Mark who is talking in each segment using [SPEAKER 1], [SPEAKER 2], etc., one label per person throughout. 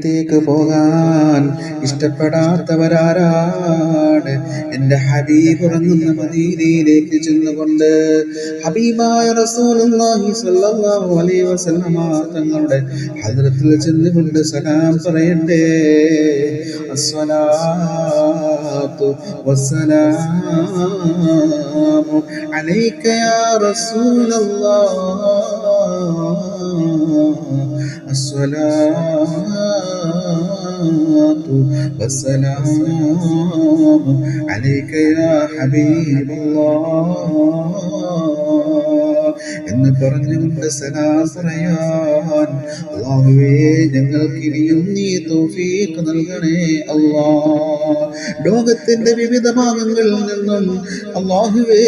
[SPEAKER 1] ത്തേക്ക് പോകാൻ ഇഷ്ടപ്പെടാത്തവരാരാണ്? എന്റെ ഹബീബ് ഉറങ്ങുന്ന മദീനയിലേക്ക് ചെന്നുകൊണ്ട് ഹബീബായ റസൂലുള്ളാഹി സ്വല്ലല്ലാഹു അലൈഹി വസല്ലമ തങ്ങളുടെ ഹദ്റത്തിൽ ചെന്നുകൊണ്ട് സലാം പറയട്ടെ. അസ്സലാത്തു വസ്സലാമു അലൈക യാ الصلاة والسلام عليك يا حبيب الله എന്ന് പറഞ്ഞുകൊണ്ട് സലാം പറയാൻ അള്ളാഹുവേ ഞങ്ങൾക്ക് ഇനിയും നീ തൗഫീഖ് നൽകണേ അല്ലാ ലോകത്തിന്റെ വിവിധ ഭാഗങ്ങളിൽ നിന്നും അള്ളാഹുവേ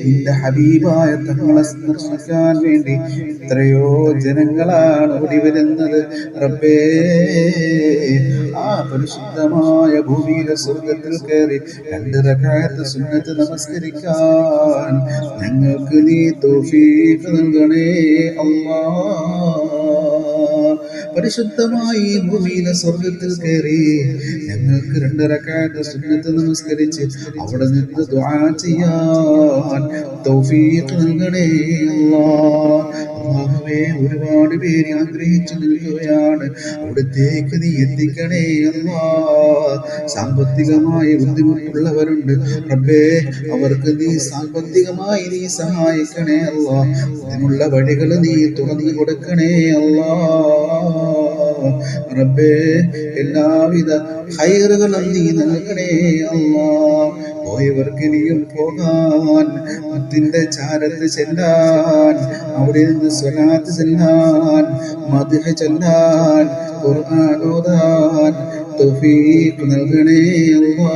[SPEAKER 1] നിന്റെ ഹബീബായ തങ്ങളെ സന്ദർശിക്കാൻ വേണ്ടി എത്രയോ ജനങ്ങളാണ് ഓടി വരുന്നത് റബ്ബേ ആ പരിശുദ്ധമായ ഭൂമിയിലെ സ്വർഗത്തിൽ കയറി രണ്ട് റകായത്ത് സുന്നത്ത് നമസ്കരിക്കാൻ ഞങ്ങൾക്ക് നീ തൗഫീഖ് നൽകണേ അല്ലാ. പരിശുദ്ധമായി ഭൂമിയിലെ സ്വർഗത്തിൽ കയറി. ഞങ്ങൾക്ക് രണ്ടരക്കാരുടെ സുന്നത്ത് നമസ്കരിച്ച് അവിടെ നിന്ന് ദുആ ചെയ്യാൻ തൗഫീഖ് നൽകണേ അല്ലാ അല്ലാഹുവേ ഒരുപാട് പേര് ആഗ്രഹിച്ചു നിൽക്കുകയാണ്. അവിടത്തേക്ക് നീ എത്തിക്കണേ അല്ലാ. സാമ്പത്തികമായി ബുദ്ധിമുട്ടുള്ളവരുണ്ട്. റബ്ബേ അവർക്ക് നീ സാമ്പത്തികമായി നീ സഹായിക്കണേ അല്ലാ. അതിനുള്ള വഴികൾ നീ തുറന്നു കൊടുക്കണേ അല്ലാ. റബ്ബേ എല്ലാവിധ ഹൈറുകളും നീ നൽകണേ അല്ലാ. പോയവർക്ക് ഇനിയും പോകാൻ മുത്തിന്റെ ചാരത്ത് ചെല്ലാൻ അവിടെ നിന്ന് സ്വലാത്ത് ചെല്ലാൻ മധുഹ ചെല്ലാൻ ഓതാൻ തൗഫീഖ് നൽകണേ അല്ലാ.